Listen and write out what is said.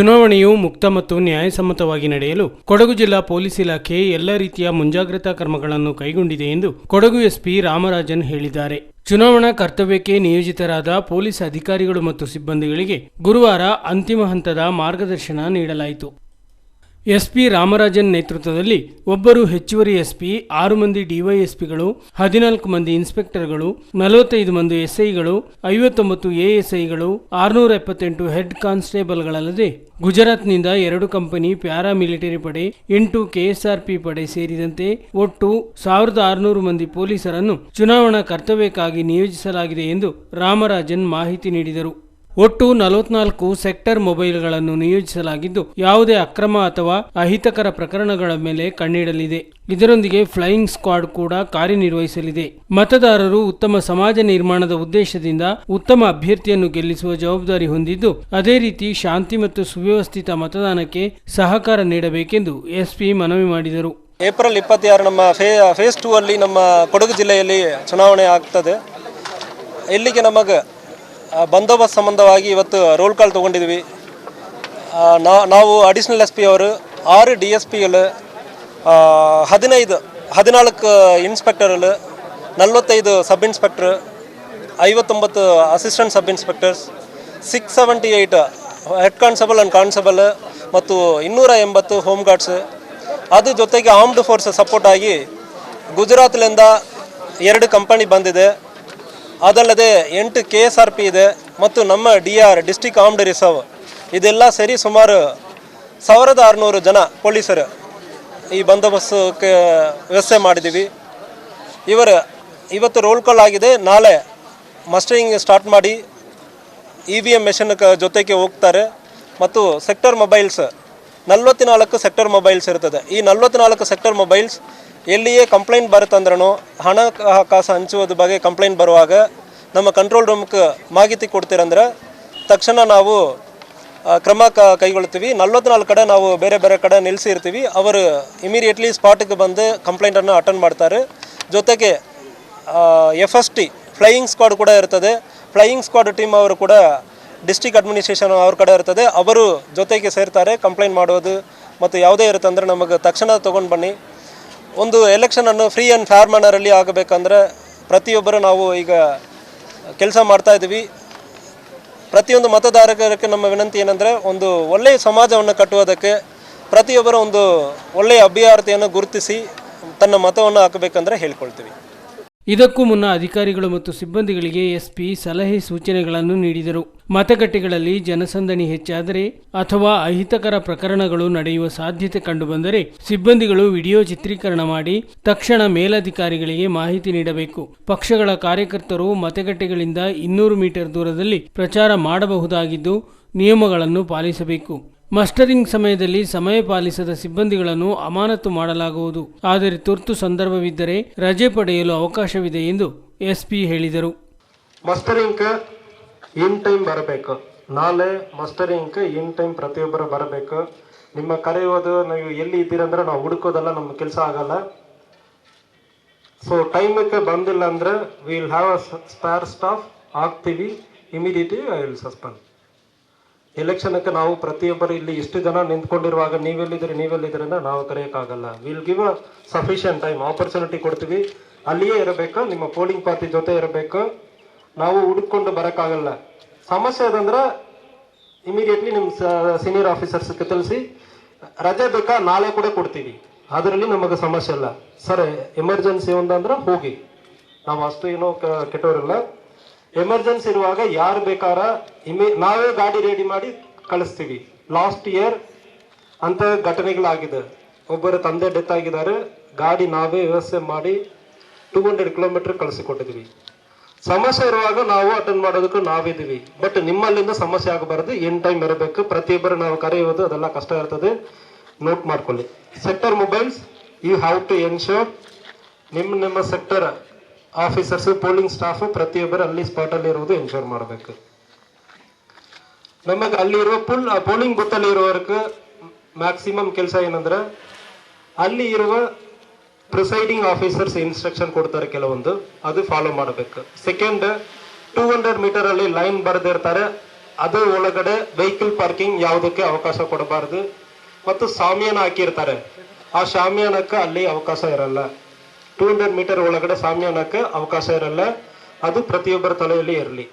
ಚುನಾವಣೆಯು ಮುಕ್ತ ಮತ್ತು ನ್ಯಾಯಸಮ್ಮತವಾಗಿ ನಡೆಯಲು ಕೊಡಗು ಜಿಲ್ಲಾ ಪೊಲೀಸ್ ಇಲಾಖೆ ಎಲ್ಲ ರೀತಿಯ ಮುಂಜಾಗ್ರತಾ ಕ್ರಮಗಳನ್ನು ಕೈಗೊಂಡಿದೆ ಎಂದು ಕೊಡಗು ಎಸ್ಪಿ ರಾಮರಾಜನ್ ಹೇಳಿದ್ದಾರೆ. ಚುನಾವಣಾ ಕರ್ತವ್ಯಕ್ಕೆ ನಿಯೋಜಿತರಾದ ಪೊಲೀಸ್ ಅಧಿಕಾರಿಗಳು ಮತ್ತು ಸಿಬ್ಬಂದಿಗಳಿಗೆ ಗುರುವಾರ ಅಂತಿಮ ಹಂತದ ಮಾರ್ಗದರ್ಶನ ನೀಡಲಾಯಿತು. ಎಸ್ಪಿ ರಾಮರಾಜನ್ ನೇತೃತ್ವದಲ್ಲಿ ಒಬ್ಬರು ಹೆಚ್ಚುವರಿ ಎಸ್ಪಿ, ಆರು ಮಂದಿ ಡಿವೈಎಸ್ಪಿಗಳು, ಹದಿನಾಲ್ಕು ಮಂದಿ ಇನ್ಸ್ಪೆಕ್ಟರ್ಗಳು, ನಲವತ್ತೈದು ಮಂದಿ ಎಸ್ಐಗಳು, ಐವತ್ತೊಂಬತ್ತು ಎಎಸ್ಐಗಳು, ಆರುನೂರ ಎಪ್ಪತ್ತೆಂಟು ಹೆಡ್ ಕಾನ್ಸ್ಟೇಬಲ್ಗಳಲ್ಲದೆ ಗುಜರಾತ್ನಿಂದ ಎರಡು ಕಂಪನಿ ಪ್ಯಾರಾಮಿಲಿಟರಿ ಪಡೆ, ಎಂಟು ಕೆಎಸ್ಆರ್ಪಿ ಪಡೆ ಸೇರಿದಂತೆ ಒಟ್ಟು ಸಾವಿರದ ಆರುನೂರು ಮಂದಿ ಪೊಲೀಸರನ್ನು ಚುನಾವಣಾ ಕರ್ತವ್ಯಕ್ಕಾಗಿ ನಿಯೋಜಿಸಲಾಗಿದೆ ಎಂದು ರಾಮರಾಜನ್ ಮಾಹಿತಿ ನೀಡಿದರು. ಒಟ್ಟು ನಲವತ್ನಾಲ್ಕು ಸೆಕ್ಟರ್ ಮೊಬೈಲ್ಗಳನ್ನು ನಿಯೋಜಿಸಲಾಗಿದ್ದು, ಯಾವುದೇ ಅಕ್ರಮ ಅಥವಾ ಅಹಿತಕರ ಪ್ರಕರಣಗಳ ಮೇಲೆ ಕಣ್ಣಿಡಲಿದೆ. ಇದರೊಂದಿಗೆ ಫ್ಲೈಯಿಂಗ್ ಸ್ಕ್ವಾಡ್ ಕೂಡ ಕಾರ್ಯನಿರ್ವಹಿಸಲಿದೆ. ಮತದಾರರು ಉತ್ತಮ ಸಮಾಜ ನಿರ್ಮಾಣದ ಉದ್ದೇಶದಿಂದ ಉತ್ತಮ ಅಭ್ಯರ್ಥಿಯನ್ನು ಗೆಲ್ಲಿಸುವ ಜವಾಬ್ದಾರಿ ಹೊಂದಿದ್ದು, ಅದೇ ರೀತಿ ಶಾಂತಿ ಮತ್ತು ಸುವ್ಯವಸ್ಥಿತ ಮತದಾನಕ್ಕೆ ಸಹಕಾರ ನೀಡಬೇಕೆಂದು ಎಸ್ಪಿ ಮನವಿ ಮಾಡಿದರು. ಏಪ್ರಿಲ್ ಇಪ್ಪತ್ತಾರು ನಮ್ಮ ಫೇ, ಫೇಸ್ ಟೂ ಅಲ್ಲಿ ನಮ್ಮ ಕೊಡಗು ಜಿಲ್ಲೆಯಲ್ಲಿ ಚುನಾವಣೆ ಆಗ್ತದೆ. ಇಲ್ಲಿಗೆ ನಮಗೆ ಬಂದೋಬಸ್ತ್ ಸಂಬಂಧವಾಗಿ ಇವತ್ತು ರೋಲ್ ಕಾಲ್ ತೊಗೊಂಡಿದ್ವಿ. ನಾವು ಅಡಿಷ್ನಲ್ ಎಸ್ ಪಿ ಅವರು ಆರು ಡಿ ಎಸ್ ಪಿಗಳು ಹದಿನೈದು, ಹದಿನಾಲ್ಕು ಇನ್ಸ್ಪೆಕ್ಟರ್ಗಳು ನಲವತ್ತೈದು ಸಬ್ ಇನ್ಸ್ಪೆಕ್ಟರ್ ಐವತ್ತೊಂಬತ್ತು assistant sub inspectors six seventy eight head constable and constable ಮತ್ತು ಇನ್ನೂರ ಎಂಬತ್ತು ಹೋಮ್ ಗಾರ್ಡ್ಸ್ ಅದು ಜೊತೆಗೆ ಆರ್ಮ್ಡ್ ಫೋರ್ಸ್ ಸಪೋರ್ಟ್ ಆಗಿ ಗುಜರಾತ್ಲಿಂದ ಎರಡು ಕಂಪನಿ ಬಂದಿದೆ. ಅದಲ್ಲದೆ ಎಂಟು ಕೆ ಎಸ್ ಆರ್ ಪಿ ಇದೆ ಮತ್ತು ನಮ್ಮ D R, district armed reserve, ಇದೆಲ್ಲ ಸೇರಿ ಸುಮಾರು ಸಾವಿರದ ಆರುನೂರು ಜನ ಪೊಲೀಸರು ಈ ಬಂದೋಬಸ್ತಕ್ಕೆ ವ್ಯವಸ್ಥೆ ಮಾಡಿದ್ದೀವಿ. ಇವರು ಇವತ್ತು ರೋಲ್ ಕಾಲ್ ಆಗಿದೆ. ನಾಳೆ ಮಸ್ಟರಿಂಗ್ ಸ್ಟಾರ್ಟ್ ಮಾಡಿ ಇ ವಿ ಎಂ ಮೆಷಿನ್ ಜೊತೆಗೆ ಹೋಗ್ತಾರೆ. ಮತ್ತು ಸೆಕ್ಟರ್ ಮೊಬೈಲ್ಸ್ ನಲ್ವತ್ನಾಲ್ಕು ಸೆಕ್ಟರ್ ಮೊಬೈಲ್ಸ್ ಇರ್ತದೆ ಈ ನಲ್ವತ್ನಾಲ್ಕು ಸೆಕ್ಟರ್ ಮೊಬೈಲ್ಸ್ ಎಲ್ಲಿಯೇ ಕಂಪ್ಲೇಂಟ್ ಬರುತ್ತಂದ್ರೂ ಹಣ ಕಾಸು ಹಂಚುವುದ್ರ ಬಗ್ಗೆ ಕಂಪ್ಲೇಂಟ್ ಬರುವಾಗ ನಮ್ಮ ಕಂಟ್ರೋಲ್ ರೂಮ್ಗೆ ಮಾಹಿತಿ ಕೊಡ್ತೀರಂದ್ರೆ ತಕ್ಷಣ ನಾವು ಕ್ರಮ ಕ ಕೈಗೊಳ್ತೀವಿ ನಲ್ವತ್ನಾಲ್ಕು ಕಡೆ ನಾವು ಬೇರೆ ಬೇರೆ ಕಡೆ ನಿಲ್ಲಿಸಿರ್ತೀವಿ ಅವರು ಇಮಿಡಿಯೇಟ್ಲಿ ಸ್ಪಾಟಿಗೆ ಬಂದು ಕಂಪ್ಲೇಂಟನ್ನು ಅಟೆಂಡ್ ಮಾಡ್ತಾರೆ. ಜೊತೆಗೆ F S T flying squad ಕೂಡ ಇರ್ತದೆ. ಫ್ಲೈಯಿಂಗ್ ಸ್ಕ್ವಾಡ್ ಟೀಮ್ ಅವರು ಕೂಡ ಡಿಸ್ಟಿಕ್ ಅಡ್ಮಿನಿಸ್ಟ್ರೇಷನ್ ಅವ್ರ ಕಡೆ ಇರ್ತದೆ. ಅವರು ಜೊತೆಗೆ ಸೇರ್ತಾರೆ ಕಂಪ್ಲೇಂಟ್ ಮಾಡೋದು ಮತ್ತು ಯಾವುದೇ ಇರುತ್ತೆ ಅಂದರೆ ನಮಗೆ ತಕ್ಷಣ ತೊಗೊಂಡು ಬನ್ನಿ. ಒಂದು ಎಲೆಕ್ಷನನ್ನು ಫ್ರೀ ಆ್ಯಂಡ್ ಫೇರ್ ಮ್ಯಾನರಲ್ಲಿ ಆಗಬೇಕಂದ್ರೆ ಪ್ರತಿಯೊಬ್ಬರು ನಾವು ಈಗ ಕೆಲಸ ಮಾಡ್ತಾ ಇದ್ದೀವಿ. ಪ್ರತಿಯೊಂದು ಮತದಾರರಿಗೆ ನಮ್ಮ ವಿನಂತಿ ಏನಂದರೆ ಒಂದು ಒಳ್ಳೆಯ ಸಮಾಜವನ್ನು ಕಟ್ಟುವುದಕ್ಕೆ ಪ್ರತಿಯೊಬ್ಬರ ಒಂದು ಒಳ್ಳೆಯ ಅಭ್ಯರ್ಥಿಯನ್ನು ಗುರುತಿಸಿ ತನ್ನ ಮತವನ್ನು ಹಾಕಬೇಕಂದ್ರೆ ಹೇಳ್ಕೊಳ್ತೀವಿ. ಇದಕ್ಕೂ ಮುನ್ನ ಅಧಿಕಾರಿಗಳು ಮತ್ತು ಸಿಬ್ಬಂದಿಗಳಿಗೆ ಎಸ್ಪಿ ಸಲಹೆ ಸೂಚನೆಗಳನ್ನು ನೀಡಿದರು. ಮತಗಟ್ಟೆಗಳಲ್ಲಿ ಜನಸಂದಣಿ ಹೆಚ್ಚಾದರೆ ಅಥವಾ ಅಹಿತಕರ ಪ್ರಕರಣಗಳು ನಡೆಯುವ ಸಾಧ್ಯತೆ ಕಂಡುಬಂದರೆ ಸಿಬ್ಬಂದಿಗಳು ವಿಡಿಯೋ ಚಿತ್ರೀಕರಣ ಮಾಡಿ ತಕ್ಷಣ ಮೇಲಧಿಕಾರಿಗಳಿಗೆ ಮಾಹಿತಿ ನೀಡಬೇಕು. ಪಕ್ಷಗಳ ಕಾರ್ಯಕರ್ತರು ಮತಗಟ್ಟೆಗಳಿಂದ ಇನ್ನೂರು ಮೀಟರ್ ದೂರದಲ್ಲಿ ಪ್ರಚಾರ ಮಾಡಬಹುದಾಗಿದ್ದು ನಿಯಮಗಳನ್ನು ಪಾಲಿಸಬೇಕು. ಮಸ್ಟರಿಂಗ್ ಸಮಯದಲ್ಲಿ ಸಮಯ ಪಾಲಿಸದ ಸಿಬ್ಬಂದಿಗಳನ್ನು ಅಮಾನತು ಮಾಡಲಾಗುವುದು. ಆದರೆ ತುರ್ತು ಸಂದರ್ಭವಿದ್ದರೆ ರಜೆ ಪಡೆಯಲು ಅವಕಾಶವಿದೆ ಎಂದು ಎಸ್ಪಿ ಹೇಳಿದರು. ಮಸ್ಟರಿಂಗ್ ಇನ್ ಟೈಮ್ ಬರಬೇಕು. ನಾಳೆ ಮಸ್ಟರಿಂಗ್ ಇನ್ ಟೈಮ್ ಪ್ರತಿಯೊಬ್ಬರು ಬರಬೇಕು. ನಿಮ್ಮ ಕರೆಯೋದು ನೀವು ಎಲ್ಲಿ ಇದ್ದೀರಂದ್ರೆ ನಾವು ಹುಡುಕೋದಲ್ಲ ನಮ್ಮ ಕೆಲಸ ಆಗಲ್ಲ. ಸೊ ಟೈಮಿಗೆ ಬಂದಿಲ್ಲ ಅಂದ್ರೆ will have a spare staff ಆಗ್ತೀವಿ. ಇಮಿಡಿಯೇಟ್ಲಿ ಐ ವಿಲ್ ಸಸ್ಪೆಂಡ್ ಎಲೆಕ್ಷನ್ಗೆ ನಾವು ಪ್ರತಿಯೊಬ್ಬರು ಇಲ್ಲಿ ಇಷ್ಟು ಜನ ನಿಂತ್ಕೊಂಡಿರುವಾಗ ನೀವೆಲ್ಲಿದ್ದೀರಿ ನೀವೆಲ್ಲಿದ್ದೀರಿ ಅಂದ್ರೆ ನಾವು ಕರೆಯೋಕ್ಕಾಗಲ್ಲ. Will give a sufficient time opportunity ಕೊಡ್ತೀವಿ. ಅಲ್ಲಿಯೇ ಇರಬೇಕು, ನಿಮ್ಮ ಪೋಲಿಂಗ್ ಪಾರ್ಟಿ ಜೊತೆ ಇರಬೇಕು. ನಾವು ಹುಡುಕೊಂಡು ಬರೋಕ್ಕಾಗಲ್ಲ. ಸಮಸ್ಯೆ ಅದಂದ್ರೆ ಇಮಿಡಿಯೇಟ್ಲಿ ನಿಮ್ಮ ಸೀನಿಯರ್ ಆಫೀಸರ್ಸ್ಗೆ ತಿಳಿಸಿ, ರಜೆ ಬೇಕಾ, ನಾಳೆ ಕೂಡ ಕೊಡ್ತೀವಿ. ಅದರಲ್ಲಿ ನಮಗೆ ಸಮಸ್ಯೆ ಇಲ್ಲ. ಸರ್ ಎಮರ್ಜೆನ್ಸಿ ಒಂದಂದ್ರೆ ಹೋಗಿ. ನಾವು ಅಷ್ಟು ಏನೋ ಕ- ಕೆಟ್ಟವರಿಲ್ಲ ಎಮರ್ಜೆನ್ಸಿ ಇರುವಾಗ ಯಾರು ಬೇಕಾರ ಇಮೇ, ನಾವೇ ಗಾಡಿ ರೆಡಿ ಮಾಡಿ ಕಳಿಸ್ತೀವಿ. ಲಾಸ್ಟ್ ಇಯರ್ ಅಂತ ಘಟನೆಗಳಾಗಿದೆ. ಒಬ್ಬರ ತಂದೆ ಡೆತ್ ಆಗಿದ್ದಾರೆ. ಗಾಡಿ ನಾವೇ ವ್ಯವಸ್ಥೆ ಮಾಡಿ ಟೂ ಹಂಡ್ರೆಡ್ ಕಿಲೋಮೀಟರ್ ಕಳಿಸಿಕೊಟ್ಟಿದ್ವಿ ಸಮಸ್ಯೆ ಇರುವಾಗ ನಾವು ಅಟೆಂಡ್ ಮಾಡೋದಕ್ಕೂ ನಾವಿದ್ದೀವಿ. ಬಟ್ ನಿಮ್ಮಲ್ಲಿಂದ ಸಮಸ್ಯೆ ಆಗಬಾರದು. ಏನ್ ಟೈಮ್ ಇರಬೇಕು? ಪ್ರತಿಯೊಬ್ಬರು ನಾವು ಕರೆಯುವುದು, ಅದೆಲ್ಲ ಕಷ್ಟ ಇರ್ತದೆ. ನೋಟ್ ಮಾಡ್ಕೊಳ್ಳಿ. Sector mobiles, you have to ensure ನಿಮ್ಮ ನಿಮ್ಮ ಸೆಕ್ಟರ್ ಆಫೀಸರ್ಸ್, ಪೋಲಿಂಗ್ ಸ್ಟಾಫ್ ಪ್ರತಿಯೊಬ್ಬರು ಅಲ್ಲಿ ಸ್ಪಾಟ್ ಅಲ್ಲಿ ಇರುವುದು ಎನ್ಶೋರ್ ಮಾಡಬೇಕು. ನಮಗೆ ಅಲ್ಲಿರುವ ಪುಲ್ ಪೋಲಿಂಗ್ ಬೂತ್ ಅಲ್ಲಿ ಮ್ಯಾಕ್ಸಿಮಮ್ ಕೆಲಸ ಏನಂದ್ರೆ ಅಲ್ಲಿ ಇರುವ ಪ್ರಿಸೈಡಿಂಗ್ ಆಫೀಸರ್ಸ್ ಇನ್ಸ್ಟ್ರಕ್ಷನ್ ಕೊಡ್ತಾರೆ ಕೆಲವೊಂದು, ಅದು ಫಾಲೋ ಮಾಡಬೇಕು. ಸೆಕೆಂಡ್ ಟೂ ಹಂಡ್ರೆಡ್ ಮೀಟರ್ ಅಲ್ಲಿ ಲೈನ್ ಬರೆದಿರ್ತಾರೆ ಅದು ಒಳಗಡೆ ವೆಹಿಕಲ್ ಪಾರ್ಕಿಂಗ್ ಯಾವುದಕ್ಕೆ ಅವಕಾಶ ಕೊಡಬಾರದು. ಮತ್ತು ಸಾಮಿಯಾನ ಹಾಕಿರ್ತಾರೆ. ಆ ಶಾಮಿಯಾನಕ್ಕೆ ಅಲ್ಲಿ ಅವಕಾಶ ಇರಲ್ಲ. ಟೂ ಹಂಡ್ರೆಡ್ ಮೀಟರ್ ಒಳಗಡೆ ಶಾಮಿಯಾನಕ್ಕೆ ಅವಕಾಶ ಇರಲ್ಲ. ಅದು ಪ್ರತಿಯೊಬ್ಬರ ತಲೆಯಲ್ಲಿ ಇರಲಿ.